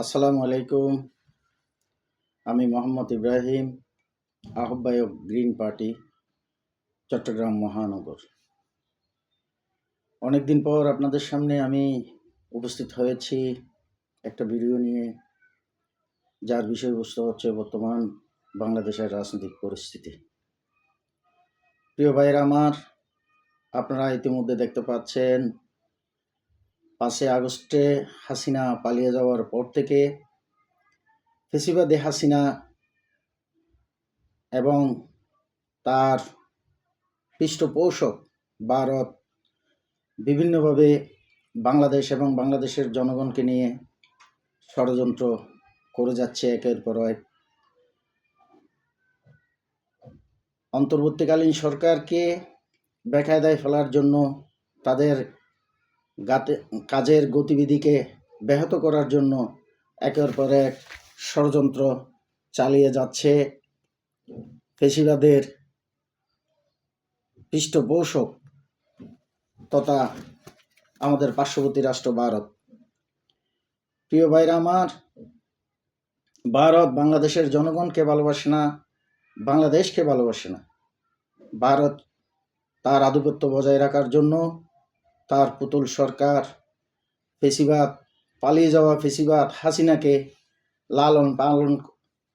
আসসালামু আলাইকুম। আমি মোহাম্মদ ইব্রাহিম, আহ্বায়ক গ্রিন পার্টি, চট্টগ্রাম মহানগর। অনেকদিন পর আপনাদের সামনে আমি উপস্থিত হয়েছি একটা ভিডিও নিয়ে, যার বিষয়বস্তু হচ্ছে বর্তমান বাংলাদেশের রাজনৈতিক পরিস্থিতি। প্রিয় ভাইয়েরা আমার, আপনারা ইতিমধ্যে দেখতে পাচ্ছেন পাঁচই আগস্টে হাসিনা পালিয়ে যাওয়ার পর থেকে ফেসিবাদে হাসিনা এবং তার পৃষ্ঠপোষক ভারত বিভিন্নভাবে বাংলাদেশ এবং বাংলাদেশের জনগণকে নিয়ে ষড়যন্ত্র করে যাচ্ছে একের পর এক। অন্তর্বর্তীকালীন সরকারকে বেকায়দায় ফেলার জন্য তাদের গাতে, কাজের গতিবিধিকে ব্যাহত করার জন্য একের পর এক ষড়যন্ত্র চালিয়ে যাচ্ছে পেশিবাদের পৃষ্ঠপোষক তথা আমাদের পার্শ্ববর্তী রাষ্ট্র ভারত। প্রিয় ভাইরা আমার, ভারত বাংলাদেশের জনগণকে ভালোবাসে না, বাংলাদেশকে ভালোবাসে না। ভারত তার আধিপত্য বজায় রাখার জন্য তার পুতুল সরকার ফেসিবাদ, পালিয়ে যাওয়া ফেসিবাদ হাসিনাকে লালন পালন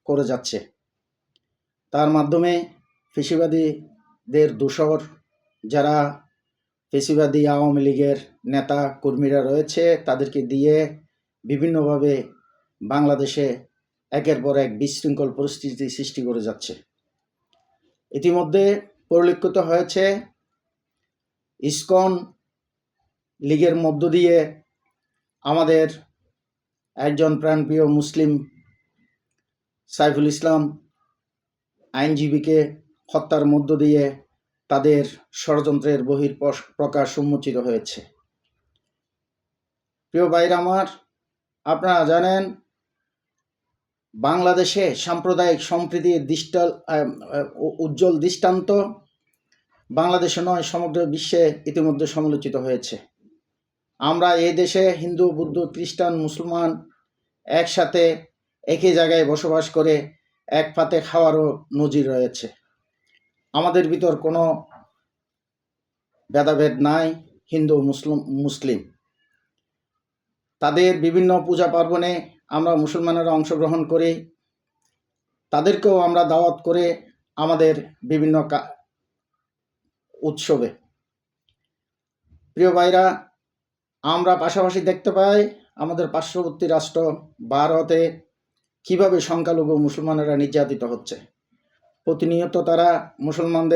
করে যাচ্ছে। তার মাধ্যমে ফেসিবাদীদের দোসর যারা ফেসিবাদী আওয়ামী লীগের নেতা কর্মীরা রয়েছে, তাদেরকে দিয়ে বিভিন্নভাবে বাংলাদেশে একের পর এক বিশৃঙ্খল পরিস্থিতি সৃষ্টি করে যাচ্ছে। ইতিমধ্যে পরিলক্ষিত হয়েছে, ইসকন লীগের মধ্য দিয়ে আমাদের একজন প্রাণপ্রিয় মুসলিম সাইফুল ইসলাম আইনজীবীকে হত্যার মধ্য দিয়ে তাদের ষড়যন্ত্রের বহির প্রকাশ উন্মোচিত হয়েছে। প্রিয় ভাইরা আমার, আপনারা জানেন, বাংলাদেশে সাম্প্রদায়িক সম্প্রীতির দৃষ্টাল উজ্জ্বল দৃষ্টান্ত বাংলাদেশে নয়, সমগ্র বিশ্বে ইতিমধ্যে সমালোচিত হয়েছে। আমরা এই দেশে হিন্দু, বুদ্ধ, খ্রিস্টান, মুসলমান একসাথে একই জায়গায় বসবাস করে এক পাতে খাওয়ারও নজির রয়েছে। আমাদের ভিতর কোনো ভেদাভেদ নাই, হিন্দু, মুসলিম মুসলিম। তাদের বিভিন্ন পূজা পার্বণে আমরা মুসলমানেরা অংশগ্রহণ করি। তাদেরকেও আমরা দাওয়াত করে আমাদের বিভিন্ন উৎসবে। প্রিয় ভাইরা আমরা পাশাপাশি দেখতে পাই আমাদের পার্শ্ববর্তী রাষ্ট্র ভারতে কীভাবে সংখ্যালঘু মুসলমানেরা নির্যাতিত হচ্ছে। প্রতিনিয়ত তারা মুসলমানদের